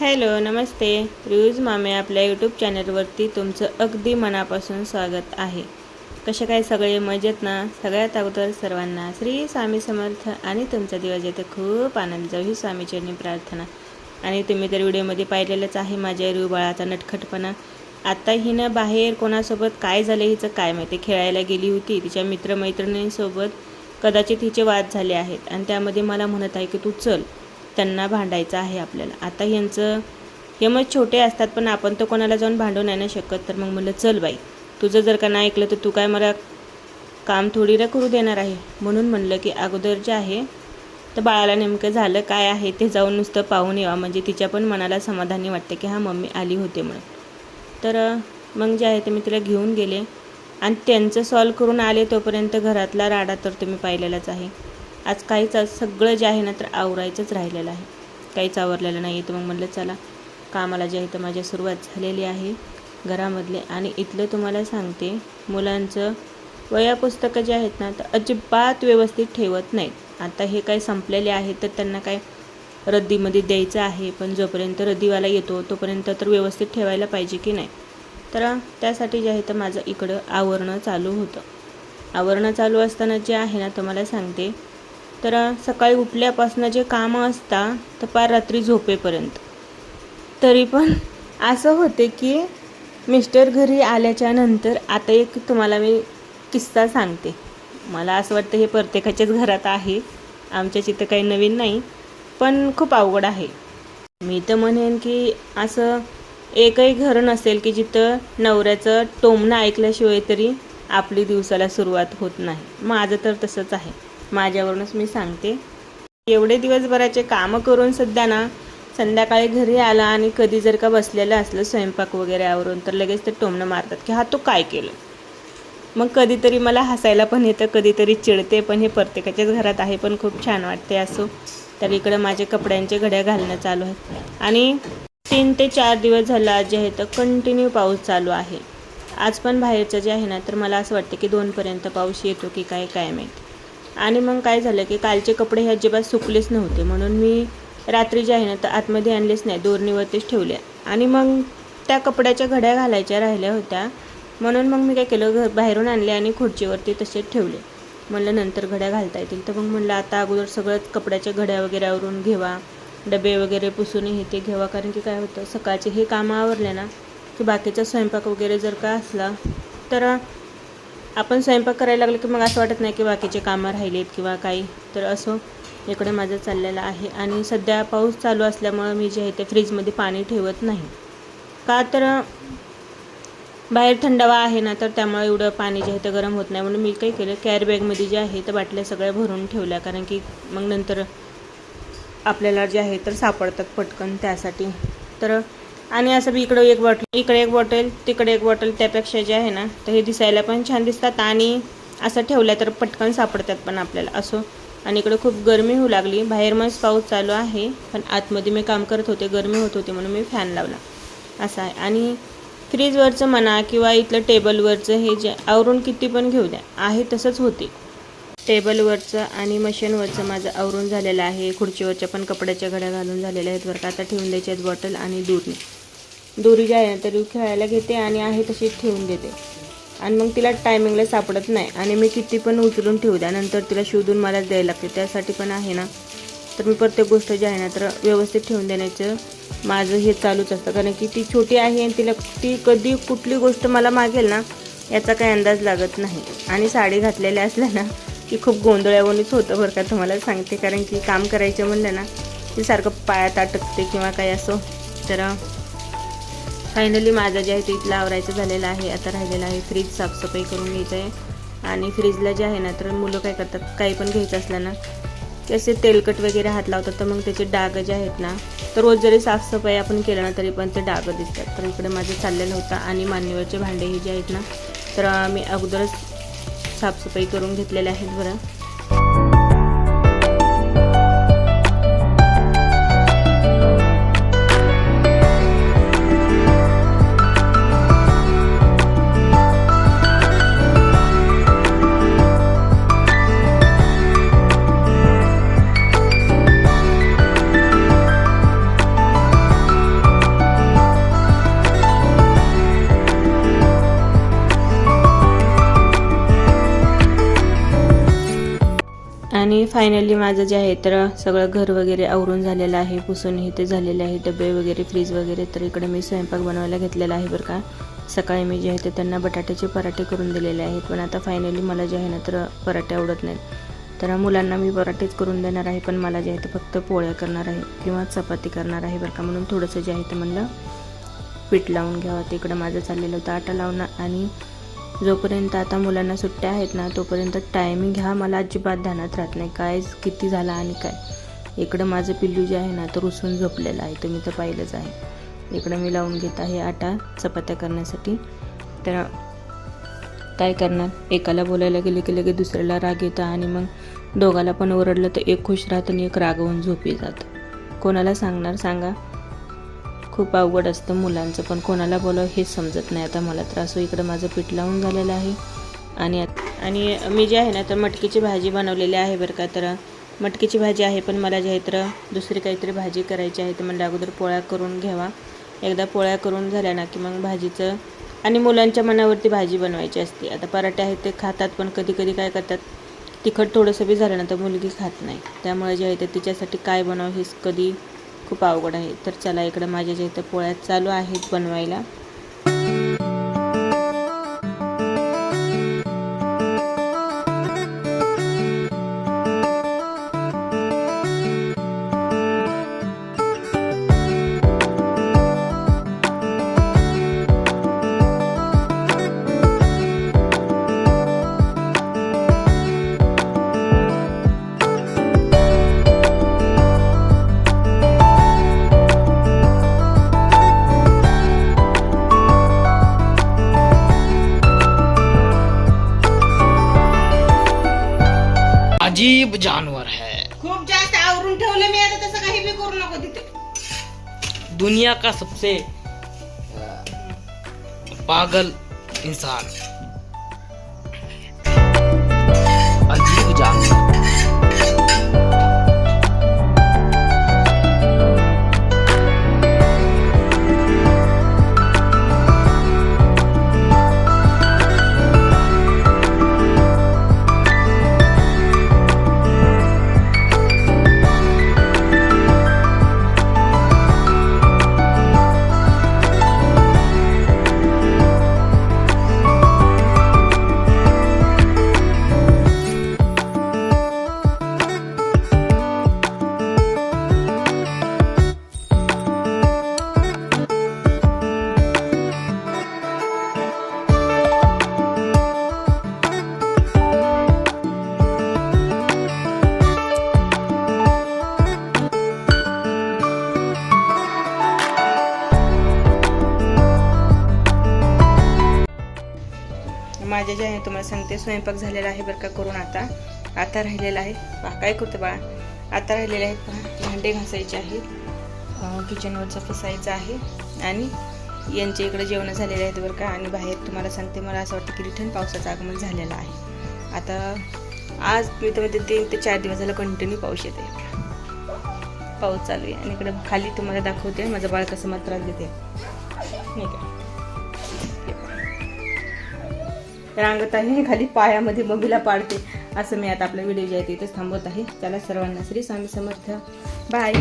Hello नमस्ते. Reviews मामे आपल्या YouTube चॅनलवरती तुमचं अगदी मनापासून स्वागत आहे. कसे काय सगळे? मजेत ना? सगळ्यात अगोदर सर्वांना श्री स्वामी समर्थ आणि तुमचा दिवस येथे खूप आनंद. जाऊ ही स्वामीचरणी प्रार्थना. आणि तुम्ही तर व्हिडिओमध्ये पाहिलेलंच आहे माझ्या रिव्ह्यू बाळाचा नटखटपणा. आता हिनं बाहेर कोणासोबत काय झालं हिचं काय माहिती? खेळायला गेली होती. तिच्या मित्रमैत्रिणींसोबत कदाचित हिचे वाद झाले आहेत. आणि त्यामध्ये मला म्हणत आहे की तू चल. त्यांना भांडायचं आहे आपल्याला. आता यांचं हे मग छोटे असतात पण आपण तर कोणाला जाऊन भांडू नाही ना शकत. तर मग म्हणलं चल बाई तुझं जर का नाही ऐकलं तर तू काय मला काम थोडी ना करू देणार आहे? म्हणून म्हणलं की अगोदर जे आहे तर बाळाला नेमकं झालं काय आहे ते जाऊन नुसतं पाहून यावा. म्हणजे तिच्या पण मनाला समाधानी वाटते की हां मम्मी आली होते म्हणून. तर मग जे आहे ते मी तिला घेऊन गेले. आणि त्यांचं सॉल्व करून आले तोपर्यंत घरातला राडा तर तुम्ही पाहिलेलाच आहे. आज काहीच आज सगळं जे आहे ना तर आवरायचंच राहिलेलं आहे. काहीच आवरलेलं नाही तर मग म्हणलं चला कामाला जे आहे तर माझ्या सुरुवात झालेली आहे घरामधले. आणि इथलं तुम्हाला सांगते मुलांचं वया पुस्तकं जे आहेत ना तर अजिबात व्यवस्थित ठेवत नाहीत. आता हे काय संपलेले आहेत तर त्यांना काय रद्दीमध्ये द्यायचं आहे पण जोपर्यंत रद्दीवाला येतो तोपर्यंत तर व्यवस्थित ठेवायला पाहिजे की नाही? तर त्यासाठी जे आहे तर माझं इकडं आवरणं चालू होतं. आवरणं चालू असताना जे आहे ना तुम्हाला सांगते तर सकाळी उठल्यापासून जे कामं असतात तर पार रात्री झोपेपर्यंत. तरी पण असं होते की मिस्टर घरी आल्याच्यानंतर आता एक तुम्हाला मी किस्सा सांगते. मला असं वाटतं हे प्रत्येकाच्याच घरात आहे. आमच्या चित्र काही नवीन नाही पण खूप अवघड आहे. मी तर म्हणेन की असं एकही घर नसेल की जिथं नवऱ्याचं टोमणं ऐकल्याशिवाय तरी आपली दिवसाला सुरुवात होत नाही. माझं तर तसंच आहे. माझ्यावरूनच मी सांगते. एवढे दिवसभराचे कामं करून सध्या ना संध्याकाळी घरी आला आणि कधी जर का बसलेलं असलं स्वयंपाक वगैरे आवरून तर लगेच ते टोमणं मारतात की हा तू काय केलं? मग कधीतरी मला हसायला पण येतं कधीतरी चिडते पण हे प्रत्येकाच्याच घरात आहे पण खूप छान वाटते असो. तर इकडं माझे कपड्यांचे घड्या घालणं चालू आहे आणि तीन ते चार दिवस झाला आज जे आहे तर कंटिन्यू पाऊस चालू आहे. आज पण बाहेरचं जे आहे ना तर मला असं वाटतं की दोनपर्यंत पाऊस येतो की काय काय माहिती. आणि मग काय झालं की कालचे कपडे हे अजिबात सुकलेच नव्हते. म्हणून मी रात्री जे आहे ना तर आतमध्ये आणलेच नाही दोरणीवरतीच ठेवल्या आणि मग त्या कपड्याच्या घड्या घालायच्या राहिल्या होत्या. म्हणून मग मी काय केलं घर बाहेरून आणले आणि खुर्चीवरती तसेच ठेवले. म्हणलं नंतर घड्या घालता येतील. तर मग म्हणलं आता अगोदर सगळंच कपड्याच्या घड्या वगैरेवरून घेवा. डबे वगैरे पुसून हे ते घेवा. कारण की काय होतं सकाळचे हे कामं आवरले ना की बाकीचा स्वयंपाक वगैरे जर का असला तर आपण स्वयंपाक करायला लागलो की मग असं वाटत नाही की बाकीचे कामं राहिलेत किंवा काही. तर असं इकडे माझं चाललेलं आहे. आणि सध्या पाऊस चालू असल्यामुळं मी जे आहे ते फ्रीजमध्ये पाणी ठेवत नाही. का तर बाहेर थंडावा आहे ना तर त्यामुळे एवढं पाणी जे आहे ते गरम होत नाही. म्हणून मी काय केलं कॅरीबॅगमध्ये जे आहे तर बाटल्या सगळ्या भरून ठेवल्या. कारण की मग नंतर आपल्याला जे आहे तर सापडतात पटकन त्यासाठी. तर आणि असं बी इकडं एक बॉटल इकडे एक बॉटल तिकडे एक बॉटल त्यापेक्षा जे आहे ना तर हे दिसायला पण छान दिसतात आणि असं ठेवलं तर पटकन सापडतात पण आपल्याला असं. आणि इकडं खूप गरमी होऊ लागली. बाहेर मग पाऊस चालू आहे पण आतमध्ये मी काम करत होते गरमी होत होती म्हणून मी फॅन लावला. असं आहे. आणि फ्रीजवरचं म्हणा किंवा इथलं टेबलवरचं हे जे आवरून किती पण घेऊ द्या आहे तसंच होते. टेबलवरचं आणि मशीनवरचं माझं आवरून झालेलं आहे. खुर्चीवरच्या पण कपड्याच्या घड्या घालून झालेल्या आहेत बरं का. आता ठेवून द्यायचे आहेत बॉटल आणि दूध दोरी जी आहे ना तरी खेळायला घेते आणि आहे तशीच ठेवून देते. आणि मग तिला टायमिंगला सापडत नाही. आणि मी किती पण उचलून ठेवू द्या नंतर तिला शोधून मलाच द्यायला लागते. त्यासाठी पण आहे ना. तर मी प्रत्येक गोष्ट जी आहे ना तर व्यवस्थित ठेवून देण्याचं माझं हे चालूच असतं. कारण की ती छोटी आहे आणि तिला ती कधी कुठली गोष्ट मला मागेल ना याचा काही अंदाज लागत नाही. आणि साडी घातलेल्या असल्या ना की खूप गोंधळ्यावरूनच होतं बरं का तुम्हाला सांगते. कारण की काम करायचं म्हणलं ना की सारखं पायात अटकते किंवा काही असो. तर फायनली माझं जे आहे ते इथलं आवरायचं झालेलं आहे. आता राहिलेलं आहे फ्रीज साफसफाई करून घ्यायचं आहे आणि फ्रीजला जे आहे ना तर मुलं काय करतात काही पण घ्यायचं असलं ना की असे तेलकट वगैरे हात लावतात. तर मग त्याचे डाग जे आहेत ना तर रोज जरी साफसफाई आपण केलं ना तरी पण ते डाग दिसतात. तर इकडे माझं चाललेलं होतं. आणि मान्यवरचे भांडे हे जे आहेत ना तर मी अगोदरच साफसफाई करून घेतलेले आहेत बरं. फायनली माझं जे आहे तर सगळं घर वगैरे आवरून झालेलं आहे पुसूनही ते झालेले आहे डबे वगैरे फ्रीज वगैरे तर इकडे मी स्वयंपाक बनवायला घेतलेला आहे बरं का. सकाळी मी जे आहे ते त्यांना बटाट्याचे पराठे करून दिलेले आहेत पण आता फायनली मला जे आहे ना तर पराठे आवडत नाहीत. तर मुलांना मी पराठेच करून देणार आहे पण मला जे आहे ते फक्त पोळ्या करणार आहे किंवा चपाती करणार आहे बरं का. म्हणून थोडंसं जे आहे ते म्हणलं पीठ लावून घ्यावं. तिकडं माझं चाललेलं होतं आटा लावणं आणि जोपर्यंत आता मुलांना सुट्ट्या आहेत ना तोपर्यंत टायमिंग ह्या मला अजिबात ध्यानात राहत नाही. काय किती झाला आणि काय? इकडं माझं पिल्लू जे आहे ना तर रुसून झोपलेलं आहे. तुम्ही तर पाहिलंच आहे. इकडं मी लावून घेत आहे आटा चपात्या करण्यासाठी. तर काय करणार? एकाला बोलायला गेले की लगेच दुसऱ्याला राग येतं आणि मग दोघाला पण ओरडलं तर एक खुश राहतं आणि एक रागवून झोपी जातं. कोणाला सांगणार? सांगा. खूप अवघड असतं मुलांचं पण कोणाला बोलावं हेच समजत नाही. आता मला त्रास हो इकडं माझं पीठ लावून झालेलं आहे. आणि आणि मी जे आहे ना तर मटकीची भाजी बनवलेली आहे बरं का. तर मटकीची भाजी आहे पण मला जे आहे तर दुसरी काहीतरी भाजी करायची आहे तर म्हणजे अगोदर पोळ्या करून घ्यावा. एकदा पोळ्या करून झाल्या ना की मग भाजीचं आणि मुलांच्या मनावरती भाजी बनवायची असते. आता पराठे आहेत ते खातात पण कधी कधी काय करतात तिखट थोडंसं बी झालं ना तर मुलगी खात नाही. त्यामुळे जे आहे ते तिच्यासाठी काय बनवावं हेच कधी खूप अवघड आहे. तर चला इकडं माझ्या ज्या इथं पोळ्या चालू आहेत बनवायला. अजीब जानवर है। खूप जास्त आवरून ठेवलं मी आता तसं काही बी करू नको तिथे दुनिया का सबसे पागल इंसान। अजीब जानवर जे आहे तुम्हाला सांगते स्वयंपाक झालेला आहे बरं का करून आता. आता राहिलेला आहे. पहा काय करतं बाळा? आता राहिलेले आहेत पहा भांडे घासायचे आहेत. किचनवरचा किचनवरचं आहे. आणि यांच्या इकडे जेवणं झालेले आहेत बरं का. आणि बाहेर तुम्हाला सांगते मला असं वाटतं की रिटर्न पावसाचं आगमन झालेलं आहे. आता आज मी तर म्हणते तीन ते चार दिवस झालं कंटिन्यू पाऊस येते पाऊस चालू आहे. आणि इकडे खाली तुम्हाला दाखवते माझं बाळ कसं मला देते नाही का रांगत आहे खाली पायामध्ये मम्मीला पाडते. असं मी आता आपला व्हिडिओ जे आहे तिथेच थांबवत आहे. त्याला सर्वांना श्री स्वामी समर्थ. बाय